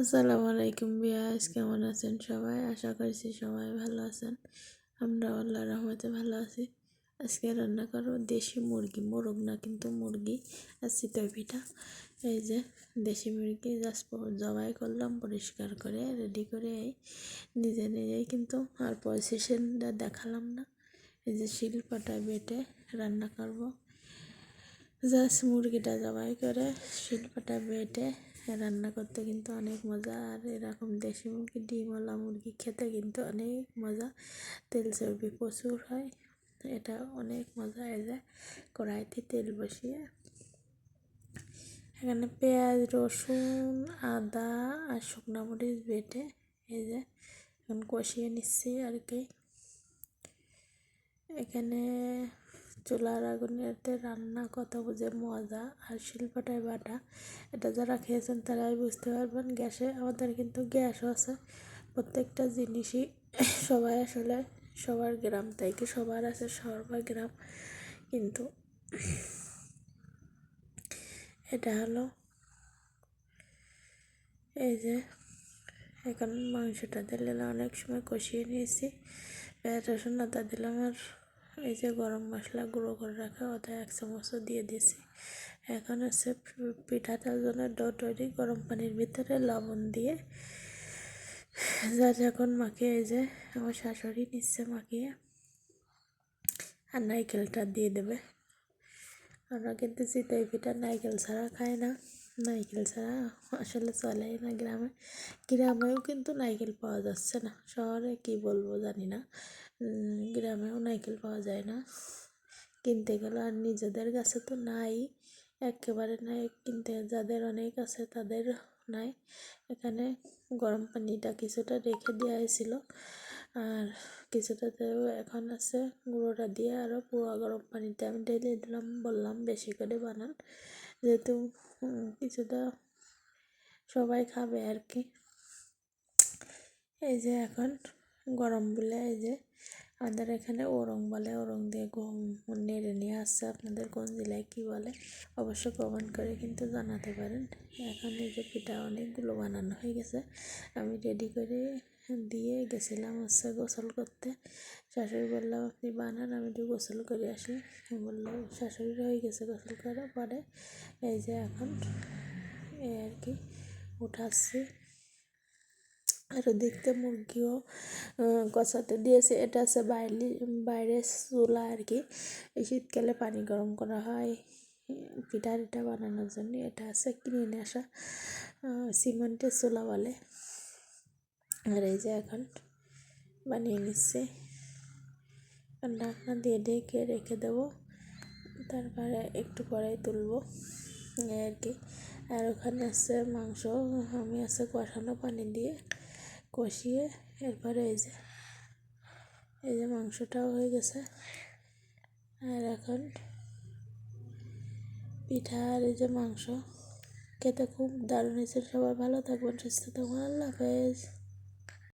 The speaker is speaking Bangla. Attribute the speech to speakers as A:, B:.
A: আসসালামু আলাইকুম বিয়াস কেমন আছেন সবাই? আশা করছি সবাই ভালো আছেন। আমরা আল্লাহ রহমতে ভালো আছি। আজকে রান্না করো দেশি মুরগি, মোরগ না কিন্তু মুরগি, আর চিতই পিঠা। এই যে দেশি মুরগি, জাস্ট জবাই করলাম, পরিষ্কার করে রেডি করে নিজে নিজেই কিন্তু আর পজিশনটা দেখালাম না। এই যে শিল্পটা বেটে রান্না করব। জাস্ট মুরগিটা জবাই করে শিল্পটা বেটে রান্না করতে কিন্তু অনেক মজা। আর এরকম দেশি মুরগি ডিমওয়ালা মুরগি খেতে কিন্তু অনেক মজা। তেল চর্বি প্রচুর হয়, এটা অনেক মজা। এই যে কড়াইতে তেল বসিয়ে, এখানে পেঁয়াজ, রসুন, আদা আর শুকনো মরিচ বেটে এই যে এখন কষিয়ে নিচ্ছি আর কি। এখানে চুলার আগুনেতে রান্না কত বুঝে, মজা আর শিল্পটায় বাটা। এটা যারা খেয়েছেন তারাই বুঝতে পারবেন, গ্যাসে আমাদের কিন্তু গ্যাসও আছে। প্রত্যেকটা জিনিসই সবাই আসলে সবার গ্রাম, তাই কি সবার আছে সবার গ্রাম। কিন্তু এটা হলো এই যে এখন মাংসটা দিলে অনেক সময় কষিয়ে নিয়েছি। পেঁয়াজ, রসুন, আদা দিলাম আর এই যে গরম মশলা গুঁড়ো করে রাখা, ওটা এক চামচও দিয়ে দিয়েছি। এখন হচ্ছে পিঠাটার জন্য ডো তৈরি, গরম পানির ভিতরে লবণ দিয়ে যা যখন মাখিয়ে, এই যে আমার শাশুড়ি নিচ্ছে মাখিয়ে, আর নাইকেলটা দিয়ে দেবে। আমরা কিন্তু চিতাই পিঠা নাইকেল ছাড়া খাই না। নাইকেল ছাড়া আসলে চলেই না গ্রামে। গ্রামেও কিন্তু নাইকেল পাওয়া যাচ্ছে না। শহরে কি বলব জানি না। গ্রামেও নাইকেল পাওয়া যায় না। কিনতে গেলে আর নিজেদের কাছে তো নাই। একেবারে নাই। কিনতে যাদের অনেক আছে তাদের নাই। এখানে গরম পানিটা কিছুটা রেখে দেওয়া হয়েছিল আর কিছুটাতেও এখন আছে গুঁড়োটা দিয়ে আরও পুরো গরম পানিতে আমি ঢেলে দিলাম, বললাম বেশি করে বানান। যেহেতু কিছুটা সবাই খাবে আর কি। এই যে এখন গরম বলে এই যে আমাদের এখানে ওরং বলে, ওরং দিয়ে গম নেড়ে নিয়ে আসছে আপনাদের কোন জেলায় কী বলে অবশ্যই কমেন্ট করে কিন্তু জানাতে পারেন। এখন এই যে পিঠা অনেকগুলো বানানো হয়ে গেছে, আমি রেডি করে দিয়ে গেছিলাম হচ্ছে গোসল করতে। শাশুড়ি বললাম আপনি বানান, আমি একটু গোসল করে আসি। বলল শাশুড়ির হয়ে গেছে গোসল করার পরে? এই যে এখন এই আর কি, উঠাচ্ছি। আরও দেখতে মুরগিও কষাতে দিয়েছে। এটা আছে বাইরে বাইরে চুলা আর কি। এই শীতকালে পানি গরম করা হয় পিঠা টিঠা বানানোর জন্য। এটা আছে কিনে নিয়ে আসা সিমেন্টের চুলা বলে। আর এই যে এখন বানিয়ে নিচ্ছে। ঢাকনা দিয়ে ঢেকে রেখে দেবো। তারপরে একটু পরে তুলবো। আর কি। আর ওখানে আছে মাংস। আমি আছে কষানো পানি দিয়ে কষিয়ে এরপরে এই যে এই যে মাংসটাও হয়ে গেছে। আর এখন পিঠা আর এই যে মাংস। খেতে খুব দারুণ হয়েছে। সবাই ভালো থাকবেন, সুস্থ থাকবেন। আল্লাহ হাফেজ।